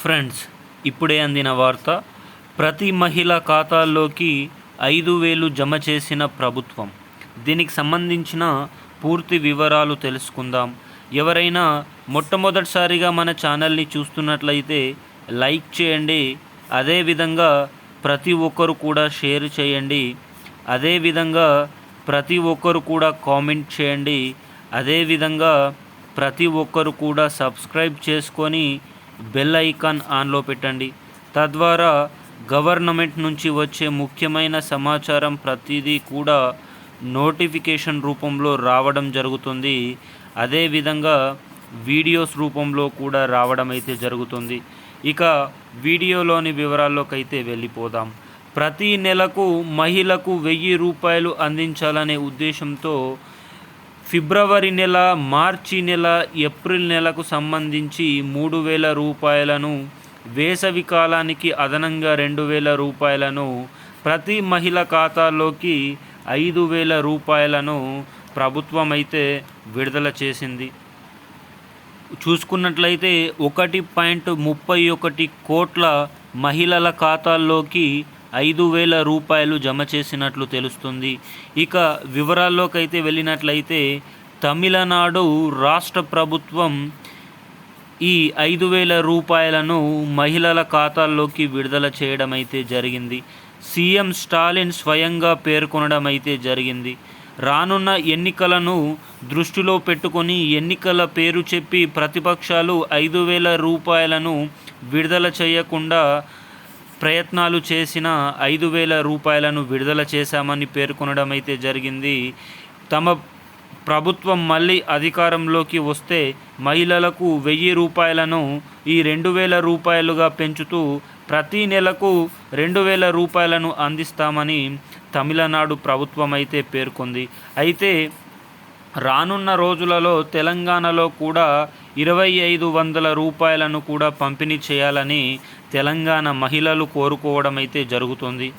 Friends ఇప్పుడే అందిన వార్త ప్రతి మహిళ ఖాతాల్లోకి ఐదు వేలు జమ చేసిన ప్రభుత్వం. దీనికి సంబంధించిన పూర్తి వివరాలు తెలుసుకుందాం. ఎవరైనా మొట్టమొదటిసారిగా మన ఛానల్ని చూస్తున్నట్లయితే లైక్ చేయండి అదేవిధంగా ప్రతి ఒక్కరు కూడా షేర్ చేయండి అదేవిధంగా ప్రతి ఒక్కరు కూడా కామెంట్ చేయండి అదేవిధంగా ప్రతి ఒక్కరు కూడా సబ్స్క్రైబ్ చేసుకొని బెల్ ఐకాన్ ఆన్లో పెట్టండి. తద్వారా గవర్నమెంట్ నుంచి వచ్చే ముఖ్యమైన సమాచారం ప్రతిదీ కూడా నోటిఫికేషన్ రూపంలో రావడం జరుగుతుంది. అదేవిధంగా వీడియోస్ రూపంలో కూడా రావడం అయితే జరుగుతుంది. ఇక వీడియోలోని వివరాల్లోకి అయితే వెళ్ళిపోదాం. ప్రతి నెలకు మహిళకు వెయ్యి రూపాయలు అందించాలనే ఉద్దేశంతో ఫిబ్రవరి నెల మార్చి నెల ఏప్రిల్ నెలకు సంబంధించి మూడు వేల రూపాయలను వేసవి కాలానికి అదనంగా రెండు వేల రూపాయలను ప్రతి మహిళ ఖాతాలోకి ఐదు వేల రూపాయలను ప్రభుత్వం అయితే విడుదల చేసింది. చూసుకున్నట్లయితే ఒకటి పాయింట్ ముప్పై ఒకటి కోట్ల మహిళల ఖాతాల్లోకి ఐదు వేల రూపాయలు జమ చేసినట్లు తెలుస్తుంది. ఇక వివరాల్లోకి అయితే వెళ్ళినట్లయితే తమిళనాడు రాష్ట్ర ప్రభుత్వం ఈ ఐదు వేల రూపాయలను మహిళల ఖాతాల్లోకి విడుదల చేయడం అయితే జరిగింది. సీఎం స్టాలిన్ స్వయంగా పేర్కొనడం అయితే జరిగింది. రానున్న ఎన్నికలను దృష్టిలో పెట్టుకొని ఎన్నికల పేరు చెప్పి ప్రతిపక్షాలు ఐదు వేల రూపాయలను విడుదల చేయకుండా ప్రయత్నాలు చేసిన ఐదు వేల రూపాయలను విడుదల చేశామని పేర్కొనడం అయితే జరిగింది. తమ ప్రభుత్వం మళ్ళీ అధికారంలోకి వస్తే మహిళలకు వెయ్యి రూపాయలను ఈ రెండు వేల రూపాయలుగా పెంచుతూ ప్రతి నెలకు రెండు వేల రూపాయలను అందిస్తామని తమిళనాడు ప్రభుత్వం అయితే పేర్కొంది. అయితే రానున్న రోజులలో తెలంగాణలో కూడా ఇరవై ఐదు వందల రూపాయలను కూడా పంపిణీ చేయాలని తెలంగాణ మహిళలు కోరుకోవడం అయితే జరుగుతుంది.